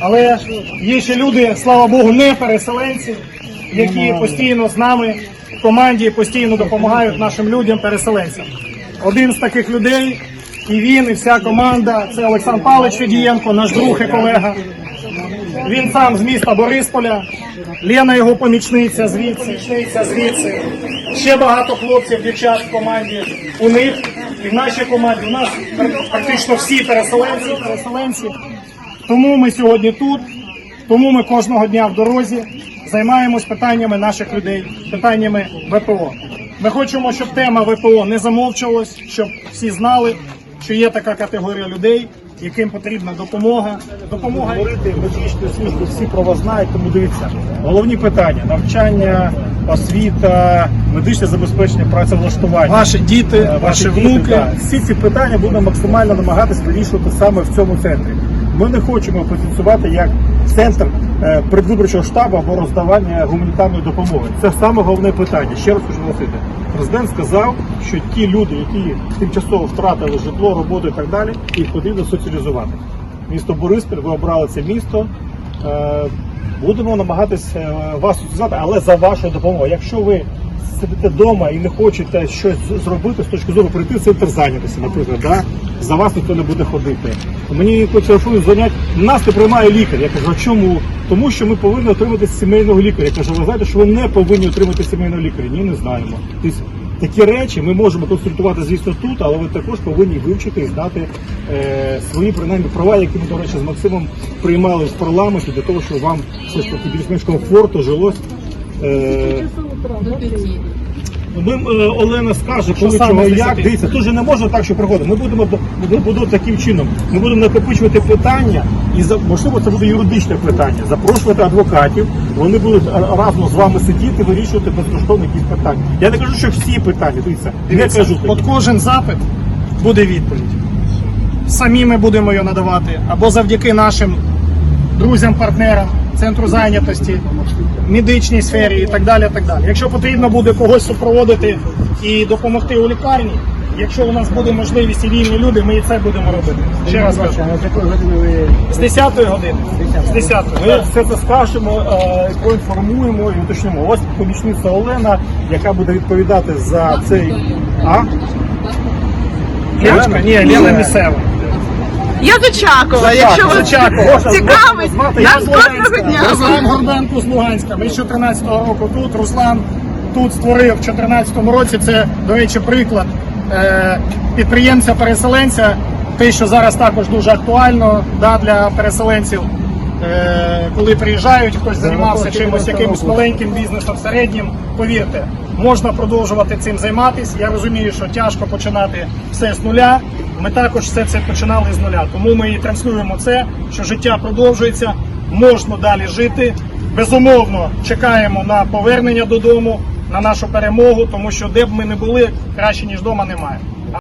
Але є ще люди, слава Богу, не переселенці, які постійно з нами в команді постійно допомагають нашим людям, переселенцям. Один з таких людей, і він, і вся команда це Олександр Павлович Федієнко, наш друг і колега. Він сам з міста Борисполя, Лена його помічниця звідси, звідси. Ще багато хлопців, дівчат в команді. У них і в нашій команді. У нас практично всі переселенці, переселенці. Тому ми сьогодні тут, тому ми кожного дня в дорозі займаємось питаннями наших людей, питаннями ВПО. Ми хочемо, щоб тема ВПО не замовчувалась, щоб всі знали, що є така категорія людей, яким потрібна допомога. Допомога говорити медичну службу, всі про вас знають, тому дивіться. Головні питання: навчання, освіта, медичне забезпечення, працевлаштування. ваші діти, Е, ваші діти, внуки. да. Всі ці питання будемо максимально намагатися вирішувати саме в цьому центрі. Ми не хочемо позиціювати як центр е, предвиборчого штабу або роздавання гуманітарної допомоги. Це саме головне питання. Ще раз хочу наголосити. Президент сказав, що ті люди, які тимчасово втратили житло, роботу і так далі, їх потрібно соціалізувати. Місто Бориспіль, ви обрали це місто. Е, Будемо намагатися е, вас соціалізувати, але за вашою допомогою. Якщо ви сидите вдома і не хочете щось зробити з точки зору прийти в центр зайнятості, наприклад, да? за вас ніхто не буде ходити. Мені телефонують, дзвонять, нас не приймає лікар. Я кажу, а чому? Тому що ми повинні отримати сімейного лікаря. Я кажу, ви знаєте, що ви не повинні отримати сімейного лікаря? Ні, не знаємо. Тобто, такі речі ми можемо консультувати, звісно, тут, але ви також повинні вивчити і знати е, свої принаймні права, які ми, до речі, з Максимом приймали в парламенті для того, щоб вам все ж більш-менш комфортно жилось. Е, ми, е, Олена скаже, коли саме чого як. 10? Дивіться, тут же не можна так, що приходить. Ми будемо до- ми будемо таким чином. Ми будемо накопичувати питання, і за можливо це буде юридичне питання. Запрошувати адвокатів. Вони будуть а- разом з вами сидіти, вирішувати безкоштовно якісь питання. Я не кажу, що всі питання. Дивіться, Дивіться, кажу. от кожен запит буде відповідь. Самі ми будемо її надавати, або завдяки нашим друзям, партнерам, центру зайнятості, медичній сфері і так далі. так далі. Якщо потрібно буде когось супроводити і допомогти у лікарні, якщо у нас буде можливість і вільні люди, ми і це будемо робити. Ще раз кажу. З 10 години. З 10 Ми все це скажемо, е, проінформуємо і уточнимо. Ось помічниця Олена, яка буде відповідати за цей. А? Леночка? Ні, Лена місцева. Я з Очакова, якщо ви цікавить, нас з кожного дня. Руслан Горбенко з Луганська. Ми з 14-го року тут. Руслан тут створив в 14-му році. Це, до речі, приклад е, підприємця-переселенця. Те, що зараз також дуже актуально да, для переселенців. Е, коли приїжджають, хтось займався чимось якимось маленьким бізнесом, середнім, повірте, можна продовжувати цим займатися. Я розумію, що тяжко починати все з нуля. Ми також все це починали з нуля. Тому ми і транслюємо це, що життя продовжується, можна далі жити. Безумовно, чекаємо на повернення додому, на нашу перемогу, тому що де б ми не були, краще ніж вдома немає.